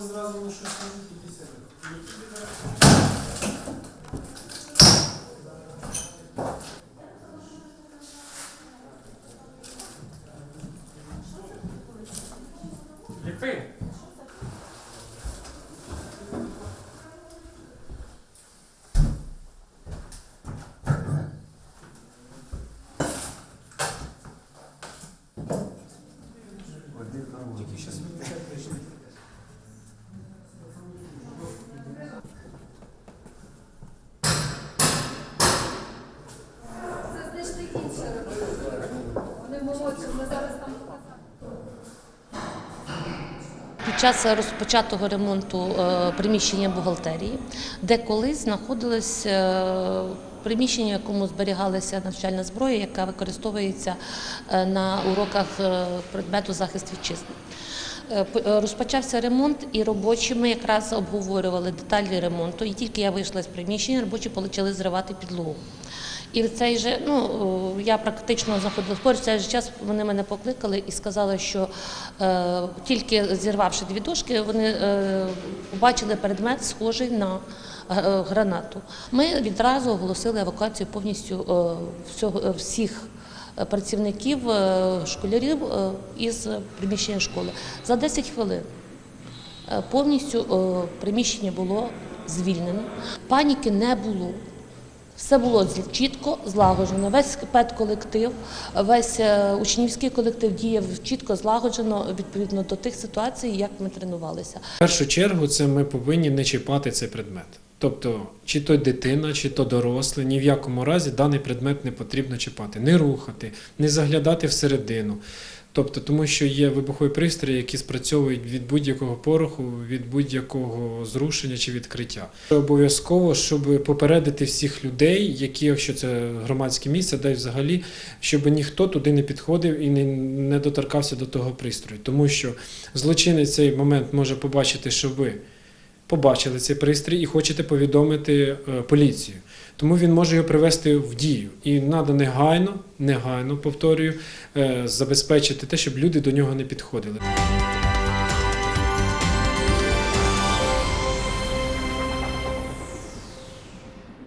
сказано, щось скажуть і після. Ліпи. Під час розпочатого ремонту е, приміщення бухгалтерії, де колись знаходилось е, приміщення, в якому зберігалася навчальна зброя, яка використовується е, на уроках предмету захист вітчизни. Е, е, Розпочався ремонт, і робочі ми якраз обговорювали деталі ремонту. І тільки я вийшла з приміщення, робочі почали зривати підлогу. І в цей же, ну я практично знаходилась поруч, в цей же час вони мене покликали і сказали, що е, тільки зірвавши дві дошки, вони е, побачили предмет, схожий на е, е, гранату. Ми відразу оголосили евакуацію повністю е, всього, всіх працівників, е, школярів е, із приміщення школи. За 10 хвилин Е, Повністю приміщення було звільнено, паніки не було. Все було чітко злагоджено. Весь педколектив, весь учнівський колектив діяв чітко злагоджено відповідно до тих ситуацій, як ми тренувалися. В першу чергу це ми повинні не чіпати цей предмет. Тобто, чи то дитина, чи то дорослий, ні в якому разі даний предмет не потрібно чіпати, не рухати, не заглядати всередину. Тобто, тому що є вибухові пристрої, які спрацьовують від будь-якого пороху, від будь-якого зрушення чи відкриття. Обов'язково, щоб попередити всіх людей, які, якщо це громадське місце, де взагалі, щоб ніхто туди не підходив і не доторкався до того пристрою. Тому що злочинець цей момент може побачити, що ви побачили цей пристрій і хочете повідомити е, поліцію. Тому він може його привести в дію. І треба негайно, негайно повторюю, е, забезпечити те, щоб люди до нього не підходили.